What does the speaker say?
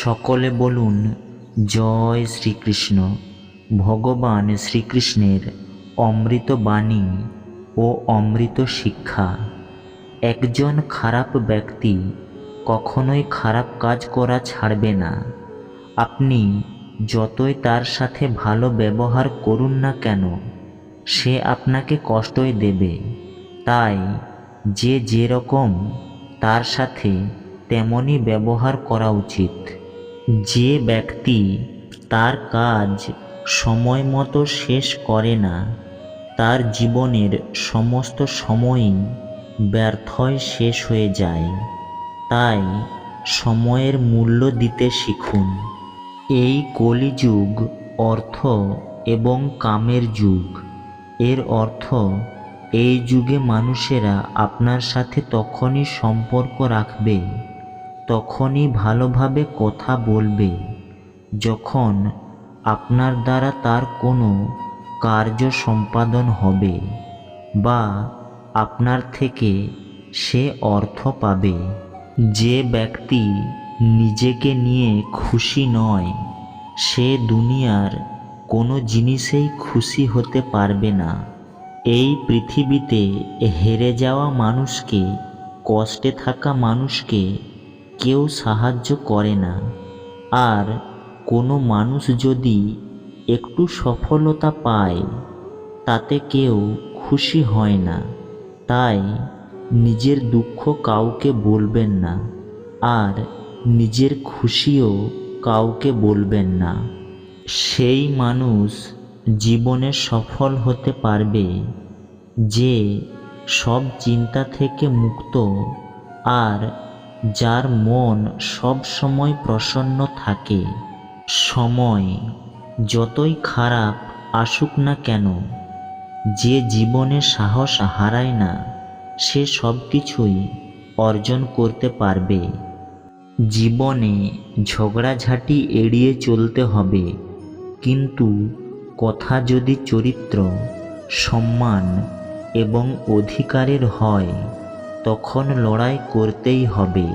সকলে বলুন, জয় শ্রীকৃষ্ণ। ভগবান শ্রীকৃষ্ণের অমৃত বাণী ও অমৃত শিক্ষা। একজন খারাপ ব্যক্তি কখনোই খারাপ কাজ করা ছাড়বে না। আপনি যতই তার সাথে ভালো ব্যবহার করুন না কেন, সে আপনাকে কষ্টই দেবে। তাই যে যেরকম তার সাথে তেমনই ব্যবহার করা উচিত। যে ব্যক্তি তার কাজ সময় মতো শেষ করে না, তার জীবনের সমস্ত সময়ই ব্যর্থয় শেষ হয়ে যায়। তাই সময়ের মূল্য দিতে শিখুন। এই কলিযুগ অর্থ এবং কামের যুগ। এর অর্থ, এই যুগে মানুষেরা আপনার সাথে তখনই সম্পর্ক রাখবে। তখনই ভালোভাবে কথা বলবে, যখন আপনার দ্বারা তার কোনো কার্য সম্পাদন হবে বা আপনার থেকে সে অর্থ পাবে। যে ব্যক্তি নিজেকে নিয়ে খুশি নয়, সে দুনিয়ার কোনো জিনিসেই খুশি হতে পারবে না। এই পৃথিবীতে হেরে যাওয়া মানুষকে, কষ্টে থাকা মানুষকে কেউ সাহায্য করে না। আর কোনো মানুষ যদি একটু সফলতা পায়, তাতে কেউ খুশি হয় না। তাই নিজের দুঃখ কাউকে বলবেন না, আর নিজের খুশিও কাউকে বলবেন না। সেই মানুষ জীবনে সফল হতে পারবে যে সব চিন্তা থেকে মুক্ত, আর যার মন সব সময় প্রসন্ন থাকে। সময় যতই খারাপ আসুক না কেন, যে জীবনে সাহস হারায় না, সে সব কিছুই অর্জন করতে পারবে। জীবনে ঝগড়াঝাটি এড়িয়ে চলতে হবে, কিন্তু কথা যদি চরিত্র, সম্মান এবং অধিকারের হয় তখন লড়াই করতেই হবে।